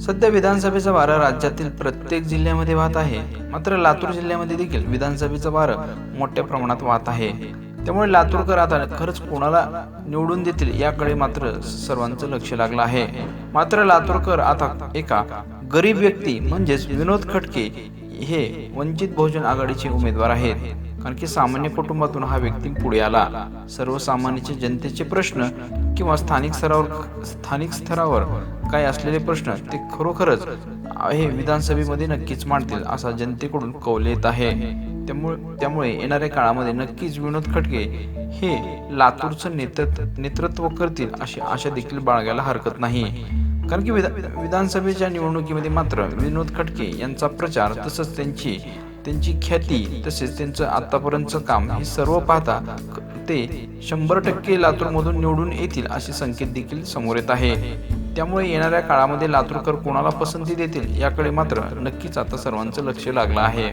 सध्या विधानसभेचा वारा राज्यातील प्रत्येक जिल्ह्यामध्ये वाहत आहे. मात्र लातूर जिल्ह्यामध्ये देखील विधानसभेचं वारं मोठ्या प्रमाणात वाहत आहे. त्यामुळे लातूरकर आता खरंच कोणाला निवडून देतील याकडे मात्र सर्वांचं लक्ष लागलं आहे. मात्र लातूरकर आता एका गरीब व्यक्ती म्हणजेच विनोद खटके हे वंचित बहुजन आघाडीचे उमेदवार आहेत. कारण की सामान्य कुटुंबातून हा व्यक्ती पुढे आला. सर्वसामान्याचे जनतेचे प्रश्न किंवा स्थानिक स्तरावर स्थानिक स्तरावर काय असलेले प्रश्न ते खरोखरच हे विधानसभेमध्ये नक्कीच मांडतील असा जनतेकडून कौल येत आहे. त्यामुळे त्यामुळे येणाऱ्या काळामध्ये नक्कीच विनोद खटके हे लातूरचं नेतृत्व नेतृत्व करतील अशी आशा देखील बाळगायला हरकत नाही. कारण की विधा विधानसभेच्या निवडणुकीमध्ये मात्र विनोद खटके यांचा प्रचार तसंच त्यांची त्यांची ख्याती तसेच त्यांचं आतापर्यंतचं काम हे सर्व पाहता ते शंभर टक्के लातूरमधून निवडून येतील असे संकेत देखील समोर येत आहे. त्यामुळे येणाऱ्या काळामध्ये लातूरकर कोणाला पसंती देतील याकडे मात्र नक्कीच आता सर्वांचं लक्ष लागलं आहे.